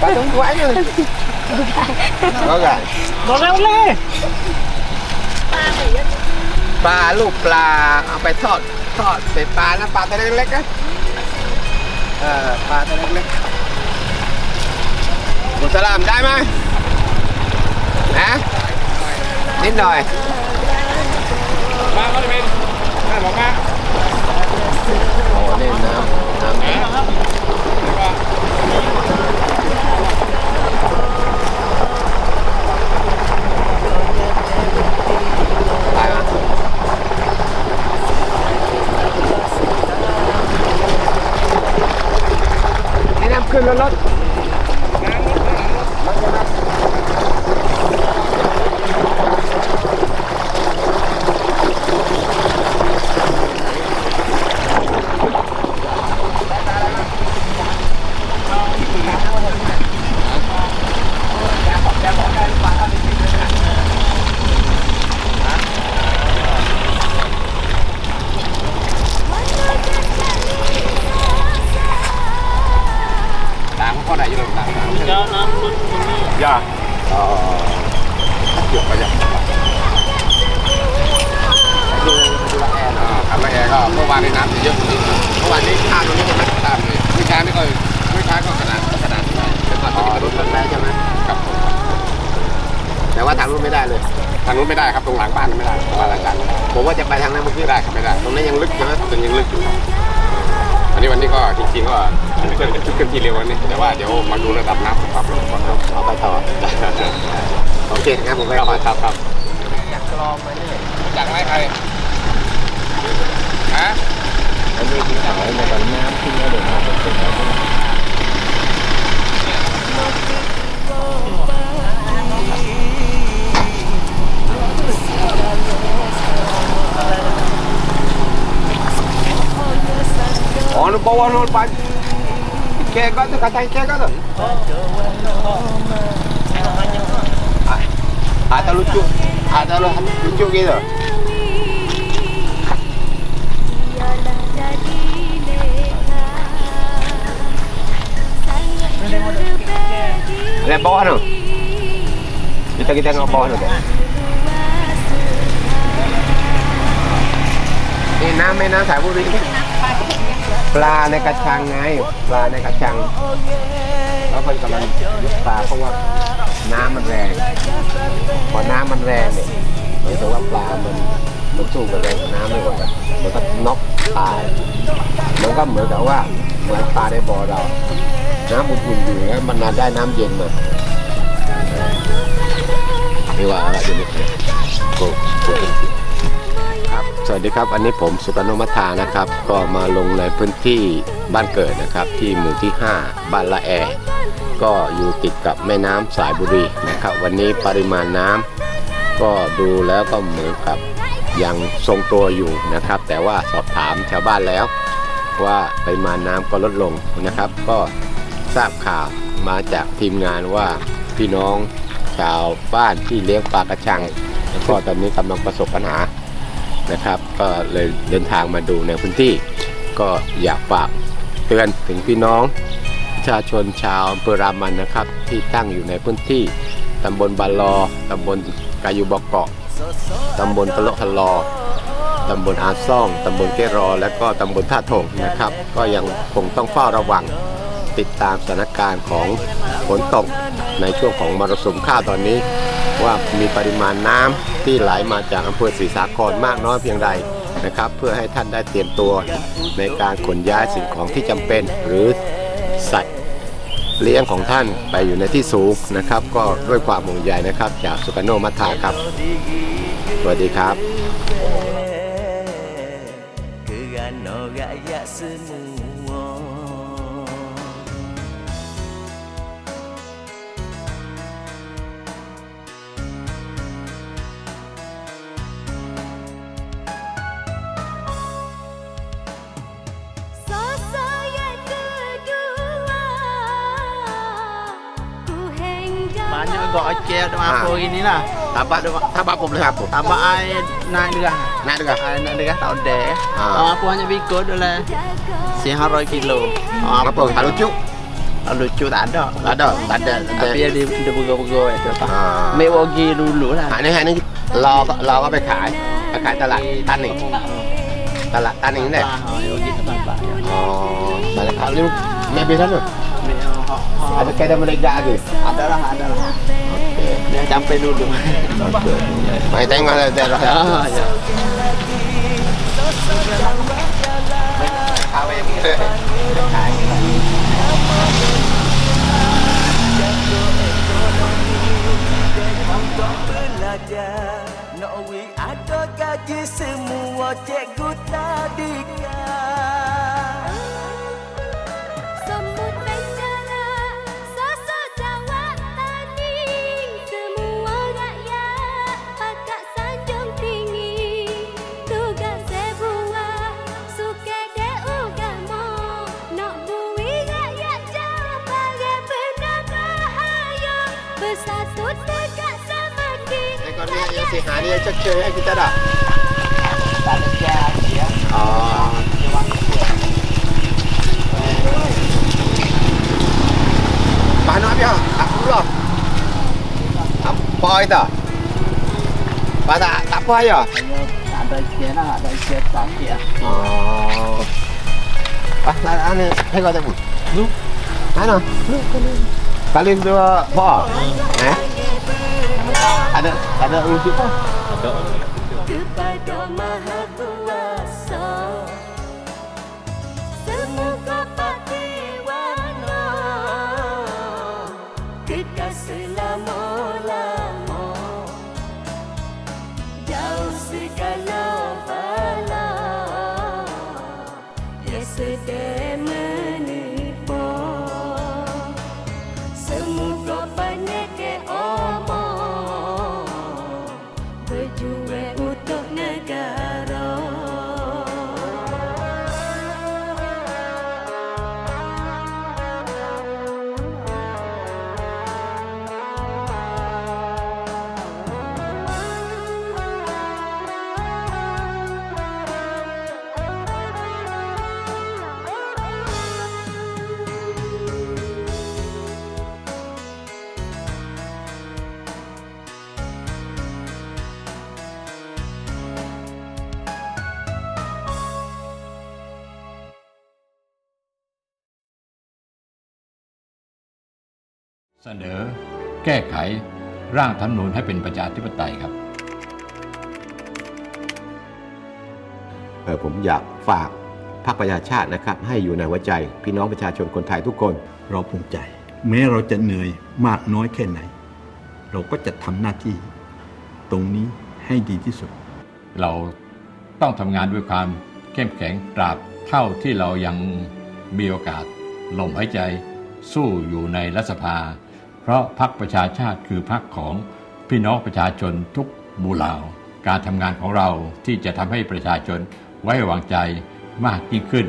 ไปตรงตัวนี่ก็ไงบอกแล้วเลยปลาลูกปลาเอาไปทอดทอดใส่ปลานะปลาตัวเล็กๆนะเออปลาตัวเล็กๆบุสลามได้ไหมนะ นิดหน่อย มาก็จะเป็นมาบอกมาโอ้นี่น้ำน้ำไปมานี่น้ำขึ้นรถรถต่างข้อไหนอยู่ต่างต่าง เจ้าน้ำมันตรงนี้ ยาอ๋อ เกี่ยวกับยังดูดูละแอร์นะครับละแอร์ก็เมื่อวานในน้ำเยอะนิดเมื่อวานนี้ข้ามตรงนี้ก็ไม่ตามเลยไม่ช้านี่ก็ไม่ช้าก็ขนาดขนาดนี้แต่ก่อนจะรถต้นแล้วใช่ไหมครับแต่ว่าทางนู้นไม่ได้เลย ทางนู้นไม่ได้ครับตรงหลังบ้านไม่ได้บ้าหลังกันผมว่าจะไปทางนั้นเมื่อกี้ได้ครับไม่ได้ตรงนั้ยังลึกใช่ไหมตรงยังลึกอยู่อันนี้วันนี้ก็จริงๆก็เคลื่อนเคลื่อนที่เร็ววันนี้แต่ว่าเดี๋ยวมาดูระดับน้ำครับเอาไปต่อ โอเคงั้นผมไปครับครับครับอยากลองมาเนี่ยอยากไล่ใครฮะอันนี้ที่ขายในตอนน้ำที่นี่เดี๋ยวมาเป็นเป็นอะไร Oh, no bawa no pa. Kega tu kata kega tu. Ada lucu. Ada lucu gitu. Lihat bawah tu. Kita kita tengok bawah tu. Ni น้ำแม่น้ำสายบุรีปลาในกระชังไง ปลาในกระชัง แล้วมันกำลังยุบปลาเพราะว่า น้ำมันแรง พอน้ำมันแรงเนี่ยหมายถึงว่าปลา มันมันสู้กับแรงน้ำไม่ไหวมันก็น็อกตายมันก็เหมือนกับว่าเหมือนปลาในบ่อเรา น้ำอุ่นๆอยู่แล้วมันนานได้น้ำเย็นมาไม่ว่าอะไรอยู่นี่ครับสวัสดีครับ อันนี้ผมสุกนมัทานะครับ ก็มาลงในพื้นที่บ้านเกิดนะครับ ที่หมู่ที่ 5 บ้านละแอ ก็อยู่ติดกับแม่น้ำสายบุรีนะครับ วันนี้ปริมาณน้ำก็ดูแล้วก็เหมือนกับยังทรงตัวอยู่นะครับ แต่ว่าสอบถามชาวบ้านแล้ว ว่าปริมาณน้ำก็ลดลงนะครับ ก็ทราบข่าวมาจากทีมงานว่าพี่น้องชาวบ้านที่เลี้ยงปลากระชังก็ตอนนี้กำลังประสบปัญหานะครับ ก็เลยเดินทางมาดูในพื้นที่ ก็อยากฝากเตือนถึงพี่น้อง ชาชนชาวอำเภอรามันนะครับ ที่ตั้งอยู่ในพื้นที่ตำบลบาลอตำบลกายุบกเกาะตำบลตะโลฮลอตำบลอาซ่องตำบลเกรอ และก็ตำบลท่าทงนะครับ ก็ยังคงต้องเฝ้าระวังติดตามสถานการณ์ของฝนตกในช่วงของมรสุมข้าวตอนนี้ ว่ามีปริมาณน้ำที่ไหลมาจากอำเภอศรีสาครมากน้อยเพียงใดนะครับ เพื่อให้ท่านได้เตรียมตัวในการขนย้ายสิ่งของที่จำเป็น หรือ สัตว์เลี้ยงของท่านไปอยู่ในที่สูงนะครับ ก็ด้วยความห่วงใยนะครับ จากสุกาโนมัทธาครับ สวัสดีครับ Kerana rakyat semua banyak gak Aceh ada Ha. apa ini lah. Abah Abah apa boleh apa? Tambah air naik derah. Nak dengar? Air naik derah tak ada. Ha. Ha. Apa hanya bikut adalah siharai kilo. Ha, Apa? Tak lucu? lucu tak ada. Tak ada, tak ada. tak ada. Tapi dia dia bergol-bergol itu tak. Ha. Mek wagi dulu lah. อันนี้อันนี้รอก็รอก็ไปขายไปขายตลาดตันนี่ตลาดตันนี่เนี่ย Ha, wagi ke tempat. อ๋อตลาดขายนี่แม่เบี้ยท่านหนึ่ง Oh. Ada kadang melegak lagi. ada lah. lah. Okey. Jangan sampai dulu. Okey. Mari tengoklah daerah. Ha, ya. Awe. Terima kasih. Semati ไอ้คนนี้ยังสิหาเนี่ยชักเชยให้ kita dah Tak ada jas ya. อ๋อปาน apa ya aku loh apa itu pada tak apa ya Hanya ada jas lah, ada jas sakit lah. Oh. Ah, nak ane, hai kau temu. Lu. Mana? Lu Kali dua apa? Eh? Ada ada uji apa? Kepada Maha Kuasa Semoga patiwana Kekal selama-lama Jauh segala bala Ya sedang เสนอแก้ไขร่างธรรมนูญให้เป็นประชาธิปไตยครับเออผมอยากฝากพรรคประชาชาตินะครับ ให้อยู่ในหัวใจ พี่น้องประชาชนคนไทยทุกคน เราภูมิใจ แม้เราจะเหนื่อยมากน้อยแค่ไหน เราก็จะทำหน้าที่ ตรงนี้ให้ดีที่สุด เราต้องทำงานด้วยความเข้มแข็งตราบเท่าที่เรายังมีโอกาสลมหายใจสู้อยู่ในรัฐสภา เพราะพรรคประชาชาติคือพรรคของพี่น้องประชาชนทุกหมู่เหล่าการทำงานของเราที่จะทำให้ประชาชนไว้วางใจมากยิ่งขึ้น